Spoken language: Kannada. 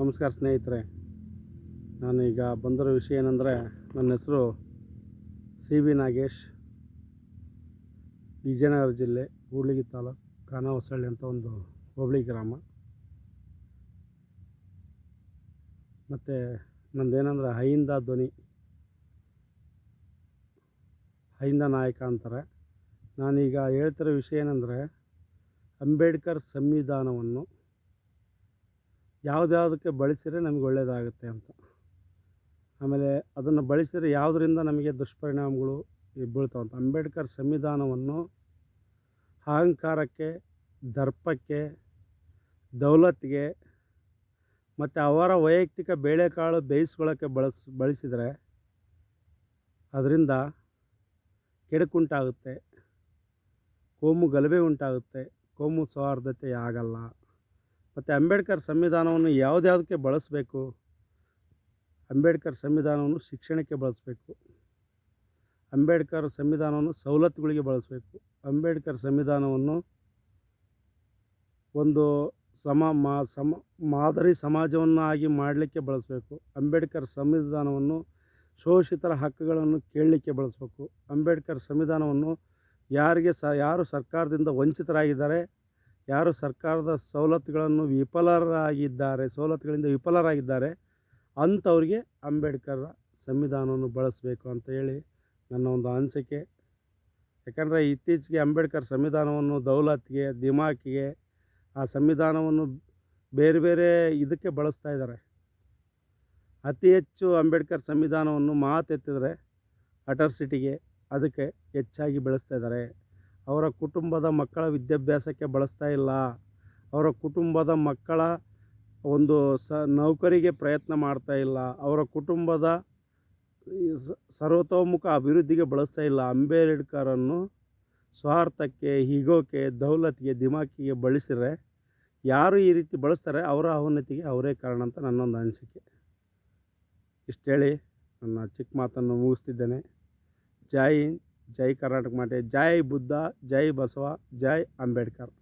ನಮಸ್ಕಾರ ಸ್ನೇಹಿತರೆ, ನಾನು ಈಗ ಬಂದಿರೋ ವಿಷಯ ಏನಂದರೆ ನನ್ನ ಹೆಸರು ಸಿ ವಿ ನಾಗೇಶ್, ವಿಜಯನಗರ ಜಿಲ್ಲೆ ಕೂಡ್ಲಿಗಿ ತಾಲೂಕು ಖಾನಾವಸಳ್ಳಿ ಅಂತ ಒಂದು ಹೋಬಳಿ ಗ್ರಾಮ. ಮತ್ತು ನಂದೇನಂದರೆ ಹೈಂದ ಧ್ವನಿ ಹೈಂದ ನಾಯಕ ಅಂತಾರೆ. ನಾನೀಗ ಹೇಳ್ತಿರೋ ವಿಷಯ ಏನಂದರೆ ಅಂಬೇಡ್ಕರ್ ಸಂವಿಧಾನವನ್ನು ಯಾವುದ್ಯಾವುದಕ್ಕೆ ಬಳಸಿದರೆ ನಮಗೆ ಒಳ್ಳೆಯದಾಗುತ್ತೆ ಅಂತ. ಆಮೇಲೆ ಅದನ್ನು ಬಳಸಿದರೆ ಯಾವುದರಿಂದ ನಮಗೆ ದುಷ್ಪರಿಣಾಮಗಳು ಬೀಳ್ತಾವೆ ಅಂತ. ಅಂಬೇಡ್ಕರ್ ಸಂವಿಧಾನವನ್ನು ಅಹಂಕಾರಕ್ಕೆ, ದರ್ಪಕ್ಕೆ, ದೌಲತ್ಗೆ ಮತ್ತು ಅವರ ವೈಯಕ್ತಿಕ ಬೇಳೆಕಾಳು ಬೇಯಿಸ್ಕೊಳ್ಳೋಕ್ಕೆ ಬಳಸ್, ಬಳಸಿದರೆ ಅದರಿಂದ ಕೆಡುಕುಂಟಾಗುತ್ತೆ, ಕೋಮು ಗಲಭೆ ಉಂಟಾಗುತ್ತೆ ಕೋಮು ಸೌಹಾರ್ದತೆ ಆಗಲ್ಲ. ಮತ್ತು ಅಂಬೇಡ್ಕರ್ ಸಂವಿಧಾನವನ್ನು ಯಾವುದ್ಯಾವುದಕ್ಕೆ ಬಳಸಬೇಕು? ಅಂಬೇಡ್ಕರ್ ಸಂವಿಧಾನವನ್ನು ಶಿಕ್ಷಣಕ್ಕೆ ಬಳಸಬೇಕು. ಅಂಬೇಡ್ಕರ್ ಸಂವಿಧಾನವನ್ನು ಸವಲತ್ತುಗಳಿಗೆ ಬಳಸಬೇಕು. ಅಂಬೇಡ್ಕರ್ ಸಂವಿಧಾನವನ್ನು ಒಂದು ಸಮ ಮಾ ಸಮ ಮಾದರಿ ಸಮಾಜವನ್ನಾಗಿ ಮಾಡಲಿಕ್ಕೆ ಬಳಸಬೇಕು. ಅಂಬೇಡ್ಕರ್ ಸಂವಿಧಾನವನ್ನು ಶೋಷಿತರ ಹಕ್ಕುಗಳನ್ನು ಕೇಳಲಿಕ್ಕೆ ಬಳಸಬೇಕು. ಅಂಬೇಡ್ಕರ್ ಸಂವಿಧಾನವನ್ನು ಯಾರಿಗೆ ಸ ಯಾರು ಸರ್ಕಾರದಿಂದ ವಂಚಿತರಾಗಿದ್ದಾರೆ ಯಾರು ಸರ್ಕಾರದ ಸವಲತ್ತುಗಳನ್ನು ವಿಫಲರಾಗಿದ್ದಾರೆ, ಸವಲತ್ತುಗಳಿಂದ ವಿಫಲರಾಗಿದ್ದಾರೆ, ಅಂಥವ್ರಿಗೆ ಅಂಬೇಡ್ಕರ್ ಸಂವಿಧಾನವನ್ನು ಬಳಸಬೇಕು ಅಂತ ಹೇಳಿ ನನ್ನ ಒಂದು ಅನಿಸಿಕೆ. ಯಾಕಂದರೆ ಇತ್ತೀಚೆಗೆ ಅಂಬೇಡ್ಕರ್ ಸಂವಿಧಾನವನ್ನು, ದೌಲತ್ಗೆ, ದಿಮಾಕಿಗೆ ಆ ಸಂವಿಧಾನವನ್ನು ಬೇರೆ ಬೇರೆ ಇದಕ್ಕೆ ಬಳಸ್ತಾ ಇದ್ದಾರೆ. ಅತಿ ಹೆಚ್ಚು ಅಂಬೇಡ್ಕರ್ ಸಂವಿಧಾನವನ್ನು ಮಾತೆತ್ತಿದರೆ ಅಟರ್ಸಿಟಿಗೆ ಅದಕ್ಕೆ ಹೆಚ್ಚಾಗಿ ಬಳಸ್ತಾ ಇದ್ದಾರೆ. ಅವರ ಕುಟುಂಬದ ಮಕ್ಕಳ ವಿದ್ಯಾಭ್ಯಾಸಕ್ಕೆ ಬಳಸ್ತಾ ಇಲ್ಲ. ಅವರ ಕುಟುಂಬದ ಮಕ್ಕಳ ಒಂದು ಸ, ನೌಕರಿಗೆ ಪ್ರಯತ್ನ ಮಾಡ್ತಾ ಇಲ್ಲ. ಅವರ ಕುಟುಂಬದ ಸರ್ವತೋಮುಖ ಅಭಿವೃದ್ಧಿಗೆ ಬಳಸ್ತಾ ಇಲ್ಲ. ಅಂಬೇಡ್ಕರನ್ನು ಸ್ವಾರ್ಥಕ್ಕೆ, ಹಿಗೋಕೆ, ದೌಲತ್ಗೆ, ದಿಮಾಕಿಗೆ ಬಳಸಿದರೆ ಯಾರು ಈ ರೀತಿ ಬಳಸ್ತಾರೆ ಅವರ ಅವನತಿಗೆ ಅವರೇ ಕಾರಣ ಅಂತ ನನ್ನೊಂದು ಅನಿಸಿಕೆ. ಇಷ್ಟು ಹೇಳಿ ನನ್ನ ಚಿಕ್ಕ ಮಾತನ್ನು ಮುಗಿಸ್ತಿದ್ದೇನೆ. ಜೈ ಜೈ ಕರ್ನಾಟಕ ಮಾತೆ ಜೈ ಬುದ್ಧ ಜೈ ಬಸವ ಜೈ ಅಂಬೇಡ್ಕರ್